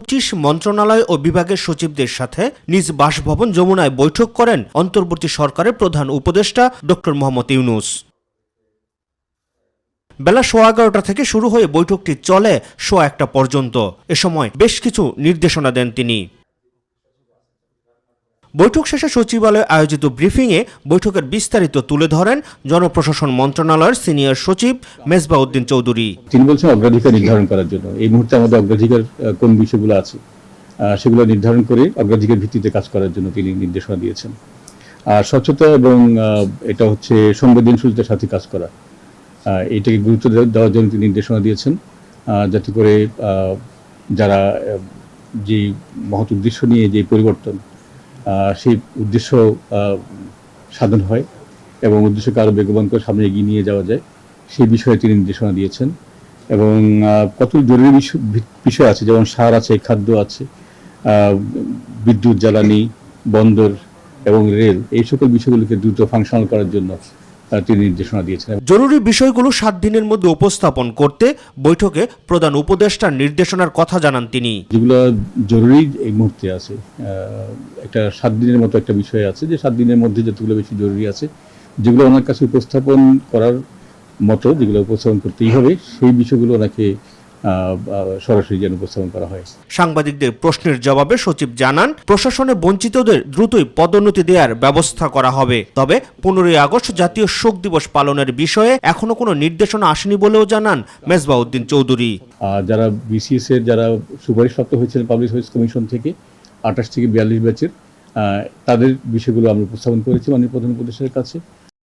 পঁচিশ মন্ত্রণালয় ও বিভাগের সচিবদের সাথে নিজ বাসভবন যমুনায় বৈঠক করেন অন্তর্বর্তী সরকারের প্রধান উপদেষ্টা ড মোহাম্মদ ইউনুস। বেলা সোয়া এগারোটা থেকে শুরু হয়ে বৈঠকটি চলে সোয়া একটা পর্যন্ত। এ সময় বেশ কিছু নির্দেশনা দেন তিনি। বৈঠক শেষে সচিবালয়ে আয়োজিত ব্রিফিংয়ে বৈঠকের বিস্তারিত তুলে ধরেন জনপ্রশাসন মন্ত্রণালয়ের সিনিয়র সচিব মেজবাউদ্দিন চৌধুরী। তিনি বলছেন অগ্রাধিকার নির্ধারণ করার জন্য। এই মুহূর্তে আমাদের অগ্রাধিকার কোন বিষয়গুলো আছে সেগুলো নির্ধারণ করে অগ্রাধিকার ভিত্তিতে কাজ করার জন্য তিনি নির্দেশনা দিয়েছেন। আর স্বচ্ছতা এবং এটা হচ্ছে সংবেদনশীলতার সাথে কাজ করা এটাকে গুরুত্ব দেওয়ার জন্য তিনি নির্দেশনা দিয়েছেন যাতে করে যারা যে মহৎ উদ্দেশ্য নিয়ে যে পরিবর্তন সেই উদ্দেশ্য সাধন হয় এবং উদ্দেশ্যকে আরও বেগবান করে সামনে এগিয়ে নিয়ে যাওয়া যায়, সেই বিষয়ে তিনি নির্দেশনা দিয়েছেন। এবং কত জরুরি বিষয়- আছে, যেমন সার আছে, খাদ্য আছে বিদ্যুৎ, জ্বালানি, বন্দর এবং রেল, এই সকল বিষয়গুলোকে দ্রুত ফাংশনাল করার জন্য তিনি নির্দেশনা দিয়েছেন জরুরি বিষয়গুলো সাত দিনের মধ্যে উপস্থাপন করতে বৈঠকে প্রধান উপদেষ্টার নির্দেশনার কথা জানান তিনি। যেগুলো জরুরি এই মুহূর্তে আছে। একটা সাত দিনের মতো একটা বিষয় আছে যে সাত দিনের মধ্যে যতগুলো বেশি জরুরি আছে যেগুলো ওনার কাছে উপস্থাপন করার মতো যেগুলো উপস্থাপন করতেই হবে সেই বিষয়গুলো ওনাকে সরাসরি যেন উপস্থাপন করা হয়। সাংবাদিকদের প্রশ্নের জবাবে সচিব জানান প্রশাসনে বঞ্চিতদের দ্রুতই পদোন্নতি দেওয়ার ব্যবস্থা করা হবে। তবে পনেরোই আগস্ট জাতীয় শোক দিবস পালনের বিষয়ে এখনও কোনো নির্দেশনা আসেনি বলেও জানান মেজবাউদ্দিন চৌধুরী। যারা বিসিএস এর যারা সুপারিশপ্রাপ্ত হয়েছিলেন পাবলিক সার্ভিস কমিশন থেকে আঠাশ থেকে বিয়াল্লিশ ব্যাচের তাদের বিষয়গুলো আমরা উপস্থাপন করেছি মাননীয় প্রধান উপদেশের কাছে।